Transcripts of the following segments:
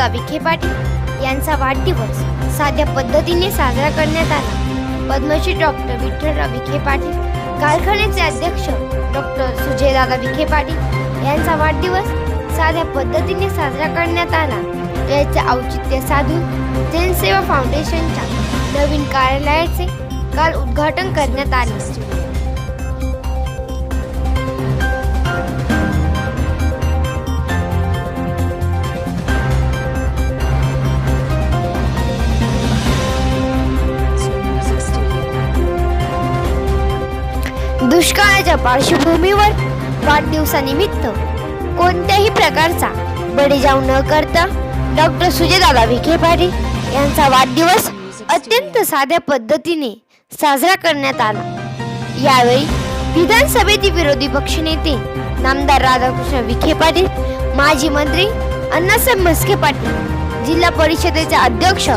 बाळा विखे पाटील यांचा वाढदिवस साध्या पद्धतीने साजरा करण्यात आला. पद्मश्री डॉक्टर विठ्ठलराव विखे पाटील कारखान्याचे अध्यक्ष डॉक्टर सुजयदादा विखे पाटील यांचा वाढदिवस साध्या पद्धतीने साजरा करण्यात आला. याचे औचित्य साधून जनसेवा फाउंडेशनच्या नवीन कार्यालयाचे काल उद्घाटन करण्यात आले. दुष्काळाच्या पार्श्वभूमीवर वाढदिवसानिमित्त कोणत्याही प्रकारचा बडेजाव न करता डॉक्टर सुजयदादा विखे पाटील यांचा वाढदिवस अत्यंत साध्या पद्धतीने साजरा करण्यात आला. यावेळी विधानसभेतील विरोधी पक्षनेते नामदार राधाकृष्ण विखे पाटील माजी मंत्री अण्णासाहेब म्हस्के पाटील जिल्हा परिषदेचे अध्यक्ष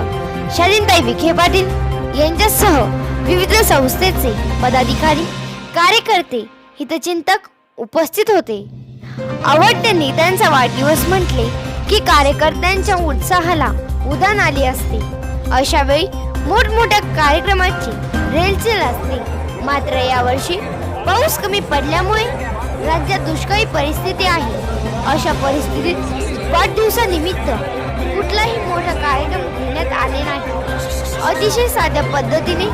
शालीनताई विखे पाटील यांच्यासह विविध संस्थेचे पदाधिकारी कार्यकर्ते हितचिंतक उपस्थित होते. आवडत्या नेत्यांचा वाढदिवस म्हटले की कार्यकर्त्यांच्या उत्साहाला उदान आले असते. अशा वेळी मोठमोठ्या कार्यक्रमाची रेलचेल असते मात्र यावर्षी पाऊस कमी पडल्यामुळे राज्यात दुष्काळी परिस्थिती आहे. अशा परिस्थितीत वाढदिवसानिमित्त कुठलाही मोठा कार्यक्रम घेण्यात आले नाही. अतिशय साध्या पद्धतीने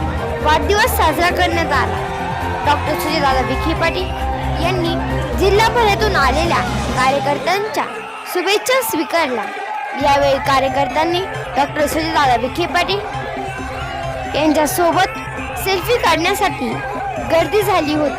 वाढदिवस साजरा करण्यात आला. डॉक्टर सुजयदादा विखे पाटील यांनी जिल्हाभरातून आलेल्या कार्यकर्त्यांच्या शुभेच्छा स्वीकारल्या. यावेळी कार्यकर्त्यांनी डॉक्टर सुजयदादा विखे पाटील यांच्यासोबत सेल्फी काढण्यासाठी गर्दी झाली होती.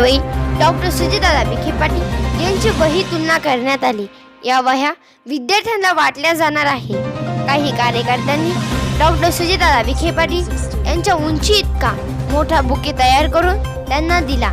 यावेळी डॉक्टर सुजितदादा विखे पाटील यांची वही तुलना करण्यात आली. या वह्या विद्यार्थ्यांना वाटल्या जाणार आहे. काही कार्यकर्त्यांनी डॉक्टर सुजिताला विखे पाटील यांच्या उंची इतका मोठा बुके तयार करून त्यांना दिला.